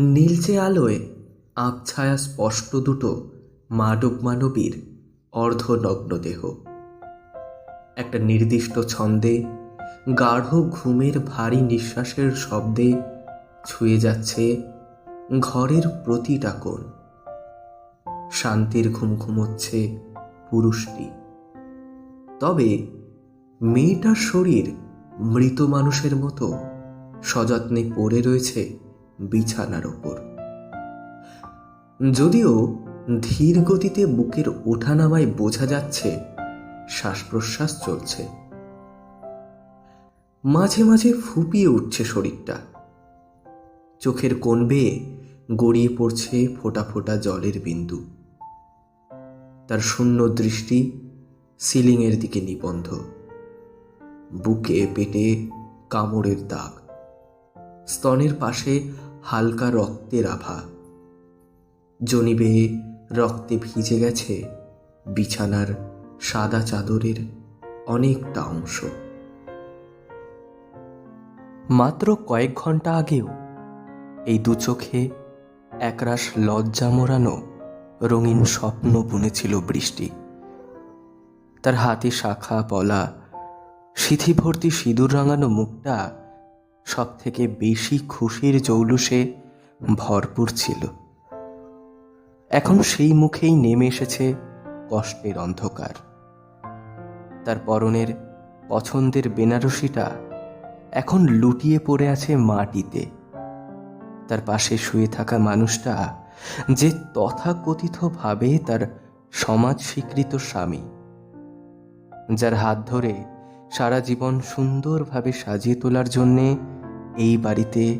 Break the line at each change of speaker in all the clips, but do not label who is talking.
নীলচে আলোয় আবছায়া স্পষ্ট দুটো মানব মানবীর অর্ধনগ্ন দেহ। একটা নির্দিষ্ট ছন্দে, গাঢ় ঘুমের ভারী নিঃশ্বাসের শব্দে ছুঁয়ে যাচ্ছে ঘরের প্রতিটা কোণ। শান্তির ঘুম ঘুমোচ্ছে পুরুষটি। তবে মেয়েটার শরীর মৃত মানুষের মতো সযত্নে পড়ে রয়েছে বিছানার ওপর যদিও ধীর গতিতে বুকের ওঠানামায় বোঝা যাচ্ছে শ্বাস প্রশ্বাস চলছে। মাঝে মাঝে ফুপিয়ে উঠছে শরীরটা। চোখের কোণ বেয়ে গড়িয়ে পড়ছে ফোটা ফোটা জলের বিন্দু। তার শূন্য দৃষ্টি সিলিংয়ের দিকে নিবন্ধ। বুকে পেটে কামড়ের দাগ। স্তনের পাশে হালকা রক্তের আভা। জনিবে রক্তে ভিজে গেছে বিছানার সাদা চাদরের অনেকটা অংশ। মাত্র কয়েক ঘণ্টা আগেও এই দু চোখে একরাশ লজ্জা মোড়ানো রঙিন স্বপ্ন বুনেছিল বৃষ্টি। তার হাতে শাখা, পলা সিথি ভর্তি সিঁদুর রাঙানো মুখটা সব থেকে বেশি খুশির জৌলুসে ভরপুর ছিল। এখন সেই মুখেই নেমে এসেছে কষ্টের অন্ধকার। তার পরনের পছন্দের বেনারসিটা এখন লুটিয়ে পড়ে আছে মাটিতে। তার পাশে শুয়ে থাকা মানুষটা যে তথাকথিতভাবে তার সমাজ স্বীকৃত স্বামী, যার হাত ধরে সারা জীবন সুন্দরভাবে সাজিয়ে তোলার জন্যে এই বাড়িতে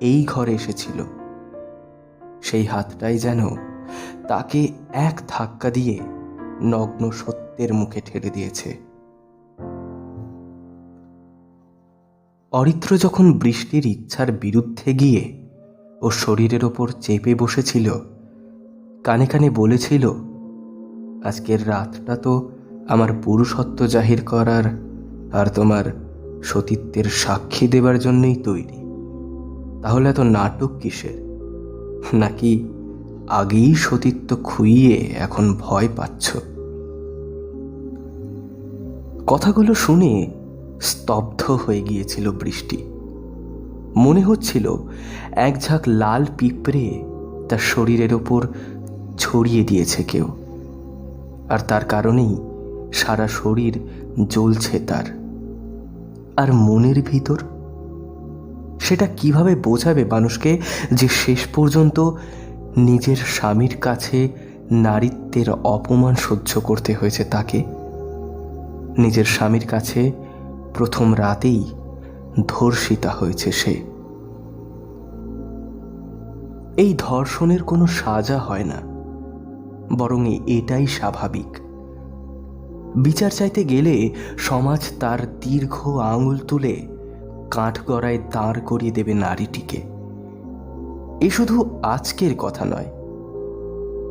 এই ঘরে এসেছিল। সেই হাতটাই যেন তাকে এক ধাক্কা দিয়ে নগ্ন সত্যের মুখে ঠেলে দিয়েছে। অরিত্র যখন বৃষ্টির ইচ্ছার বিরুদ্ধে গিয়ে ও শরীরের ওপর চেপে বসেছিল, কানে কানে বলেছিল, আজকের রাতটা তো আমার পুরুষত্ব জাহির করার আর তোমার সতীত্বের সাক্ষী দেবার জন্যই তৈরি। তাহলে এত নাটক কিসের? নাকি আগেই সতীত্ব খুইয়ে এখন ভয় পাচ্ছ? কথাগুলো শুনে স্তব্ধ হয়ে গিয়েছিল বৃষ্টি। মনে হচ্ছিল এক ঝাঁক লাল পিঁপড়ে তার শরীরের ওপর ছড়িয়ে দিয়েছে কেউ। আর তার কারণেই সারা শরীর জ্বলছে তার। আর মনের ভিতর? সেটা কীভাবে বোঝাবে মানুষকে যে শেষ পর্যন্ত নিজের স্বামীর কাছে নারীত্বের অপমান সহ্য করতে হয়েছে তাকে? নিজের স্বামীর কাছে প্রথম রাতেই ধর্ষিতা হয়েছে সে। এই ধর্ষণের কোনো সাজা হয় না, বরং এটাই স্বাভাবিক। বিচার চাইতে গেলে সমাজ তার দীর্ঘ আঙুল তুলে কাঠগড়ায় দাঁড় করিয়ে দেবে নারীটিকে। এ শুধু আজকের কথা নয়,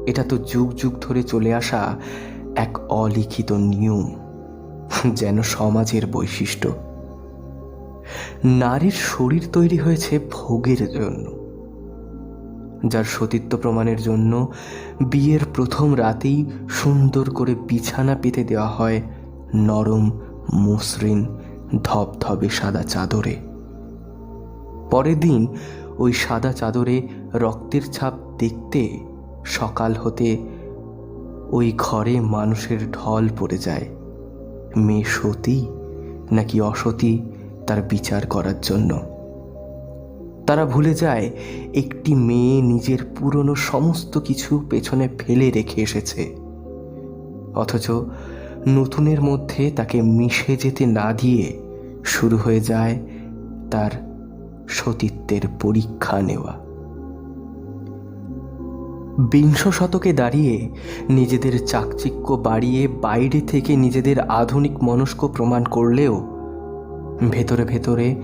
এটা তো যুগ যুগ ধরে চলে আসা এক অলিখিত নিয়ম, যেন সমাজের বৈশিষ্ট্য। নারীর শরীর তৈরি হয়েছে ভোগের জন্য। যার সতীত্ব প্রমাণের জন্য বিয়ের প্রথম রাতেই সুন্দর করে বিছানা পেতে দেওয়া হয় নরম মসৃণ ধবধবে সাদা চাদরে। পরের দিন ওই সাদা চাদরে রক্তের ছাপ দেখতে সকাল হতে ওই ঘরে মানুষের ঢল পড়ে যায়। মেয়ে সতী নাকি অসতী তার বিচার করার জন্য। তারা ভুলে যায়, একটি মেয়ে নিজের পুরনো সমস্ত কিছু পেছনে ফেলে রেখে এসেছে। অথচ নতুনের মধ্যে তাকে মিশে যেতে না দিয়ে শুরু হয়ে যায় তার সতীত্বের পরীক্ষা নেওয়া। বিংশ শতকে দাঁড়িয়ে নিজেদের চাকচিক্য বাড়িয়ে বাইরে থেকে নিজেদের আধুনিক মনস্ক প্রমাণ করলেও ভেতরে ভেতরে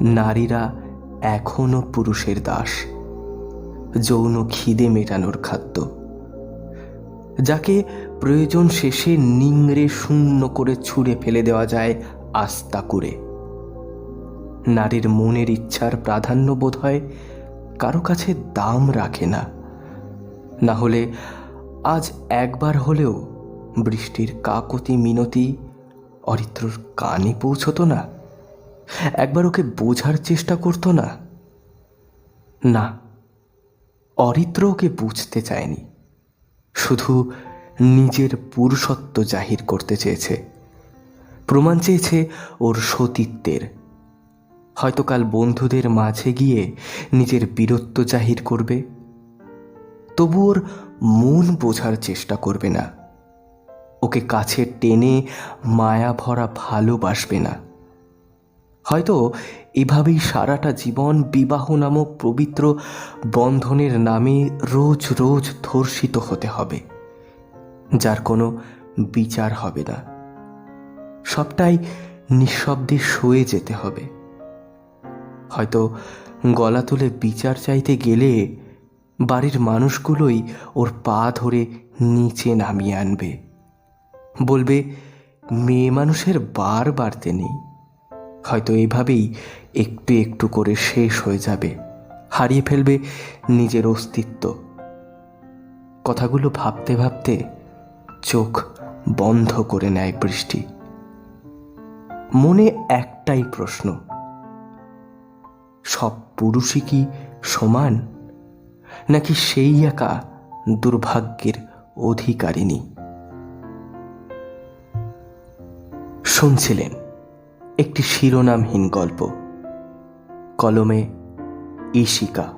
নারীরা এখনও পুরুষের দাস। যৌন খিদে মেটানোর খাদ্য। যাকে প্রয়োজন শেষে নিংড়ে শূন্য করে ছুঁড়ে ফেলে দেওয়া যায় আস্তা করে নারীর মনের ইচ্ছার প্রাধান্য বোধ হয় কারও কাছে দাম রাখে না। না হলে আজ একবার হলেও বৃষ্টির কাকতি মিনতি অরিত্রর কানে পৌঁছতো না। একবার ওকে বোঝার চেষ্টা করতো না। না, অরিত্র ওকে বুঝতে চায়নি। শুধু নিজের পুরুষত্ব জাহির করতে চেয়েছে। প্রমাণ চেয়েছে ওর সতীত্বের। হয়তো কাল বন্ধুদের মাঝে গিয়ে নিজের বীরত্ব জাহির করবে। তবু ওর মন বোঝার চেষ্টা করবে না। ওকে কাছে টেনে মায়া ভরা ভালোবাসবে না। হয়তো এভাবেই সারাটা জীবন বিবাহ নামক পবিত্র বন্ধনের নামে রোজ রোজ ধর্ষিত হতে হবে। যার কোনো বিচার হবে না। সবটাই নিঃশব্দে সয়ে যেতে হবে। হয়তো গলা তুলে বিচার চাইতে গেলে বাড়ির মানুষগুলোই ওর পা ধরে নিচে নামিয়ে আনবে। বলবে, মেয়ে মানুষের বার বাড়তে নেই। হয়তো এভাবেই একটু একটু করে শেষ হয়ে যাবে। হারিয়ে ফেলবে নিজের অস্তিত্ব। কথাগুলো ভাবতে ভাবতে চোখ বন্ধ করে নেয় বৃষ্টি। মনে একটাই প্রশ্ন, সব পুরুষই কি সমান? নাকি সেই একা দুর্ভাগ্যের অধিকারিণী? শুনছিলেন। একটি শিরোনামহীন গল্প। কলমে ঈশিকা।